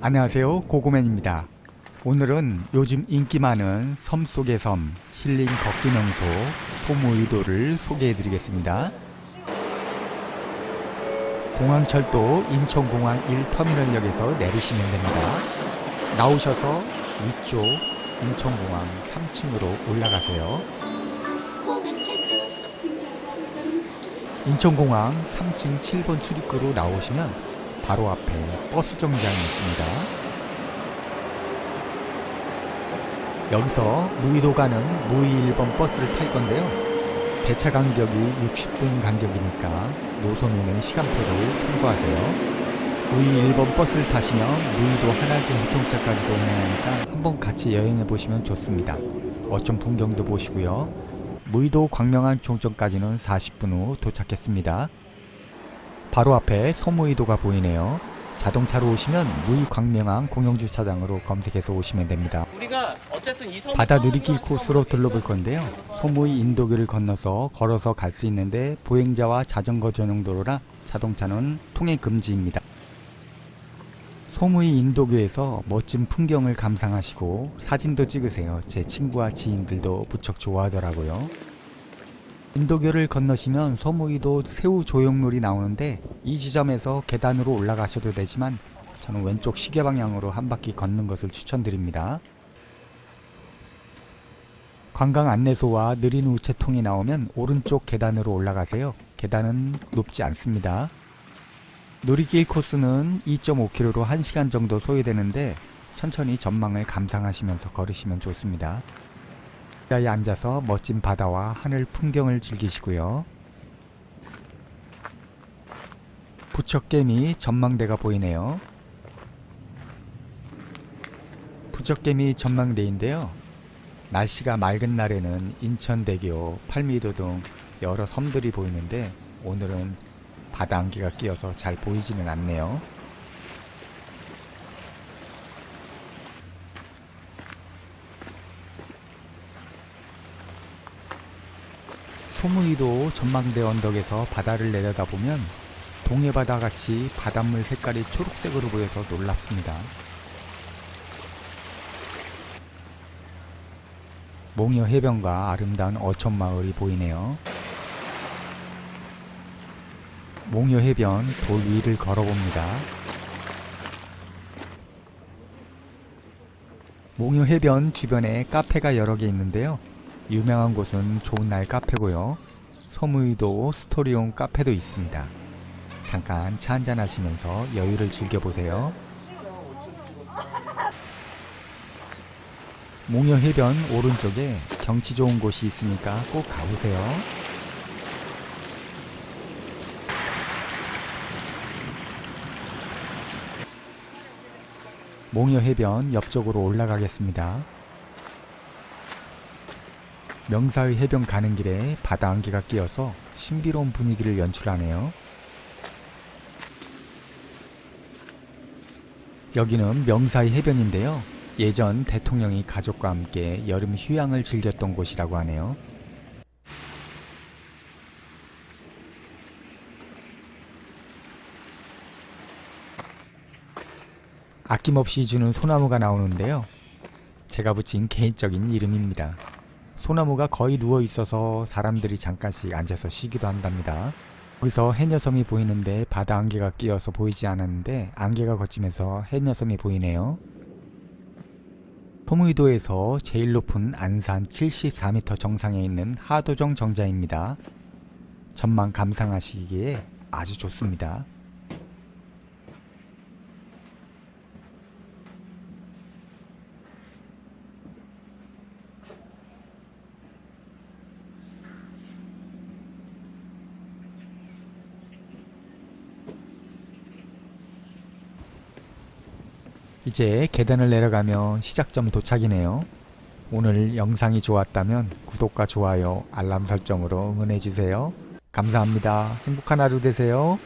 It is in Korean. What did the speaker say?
안녕하세요. 고고맨입니다. 오늘은 요즘 인기 많은 섬 속의 섬 힐링 걷기 명소 소무의도를 소개해 드리겠습니다. 공항철도 인천공항 1터미널역에서 내리시면 됩니다. 나오셔서 위쪽 인천공항 3층으로 올라가세요. 인천공항 3층 7번 출입구로 나오시면 바로 앞에 버스 정장이 있습니다. 여기서 무의도 가는 무의 1번 버스를 탈 건데요. 배차 간격이 60분 간격이니까 노선 운행 시간표를 참고하세요. 무의 1번 버스를 타시면 무의도 한알개 해송차까지도 운행하니까 한번 같이 여행해 보시면 좋습니다. 어촌 풍경도 보시고요. 무의도 광명항 종점까지는 40분 후 도착했습니다. 바로 앞에 소무의도가 보이네요. 자동차로 오시면 무의 광명항 공영주차장으로 검색해서 오시면 됩니다. 우리가 어쨌든 이섬 바다 누리길 코스로 둘러볼 건데요. 소무의 인도교를 건너서 걸어서 갈 수 있는데 보행자와 자전거 전용 도로라 자동차는 통행 금지입니다. 소무의 인도교에서 멋진 풍경을 감상하시고 사진도 찍으세요. 제 친구와 지인들도 무척 좋아하더라고요. 인도교를 건너시면 소무이도 새우 조형물이 나오는데 이 지점에서 계단으로 올라가셔도 되지만 저는 왼쪽 시계 방향으로 한 바퀴 걷는 것을 추천드립니다. 관광 안내소와 느린 우체통이 나오면 오른쪽 계단으로 올라가세요. 계단은 높지 않습니다. 누리길 코스는 2.5km로 1시간 정도 소요되는데 천천히 전망을 감상하시면서 걸으시면 좋습니다. 자리에 앉아서 멋진 바다와 하늘 풍경을 즐기시고요. 부척개미 전망대가 보이네요. 부척개미 전망대인데요. 날씨가 맑은 날에는 인천대교, 팔미도 등 여러 섬들이 보이는데 오늘은 바다 안개가 끼어서 잘 보이지는 않네요. 소무이도 전망대 언덕에서 바다를 내려다보면 동해바다 같이 바닷물 색깔이 초록색으로 보여서 놀랍습니다. 몽여 해변과 아름다운 어촌 마을이 보이네요. 몽여 해변 돌 위를 걸어봅니다. 몽여 해변 주변에 카페가 여러 개 있는데요. 유명한 곳은 좋은 날 카페고요. 서무이도 스토리용 카페도 있습니다. 잠깐 차 한잔 하시면서 여유를 즐겨보세요. 몽여 해변 오른쪽에 경치 좋은 곳이 있으니까 꼭 가보세요. 몽여 해변 옆쪽으로 올라가겠습니다. 명사의 해변 가는 길에 바다 안개가 끼어서 신비로운 분위기를 연출하네요. 여기는 명사의 해변인데요. 예전 대통령이 가족과 함께 여름 휴양을 즐겼던 곳이라고 하네요. 아낌없이 주는 소나무가 나오는데요. 제가 붙인 개인적인 이름입니다. 소나무가 거의 누워 있어서 사람들이 잠깐씩 앉아서 쉬기도 한답니다. 여기서 해녀섬이 보이는데 바다 안개가 끼어서 보이지 않았는데 안개가 걷히면서 해녀섬이 보이네요. 소무이도에서 제일 높은 안산 74m 정상에 있는 하도정 정자입니다. 전망 감상하시기에 아주 좋습니다. 이제 계단을 내려가면 시작점 도착이네요. 오늘 영상이 좋았다면 구독과 좋아요, 알람 설정으로 응원해주세요. 감사합니다. 행복한 하루 되세요.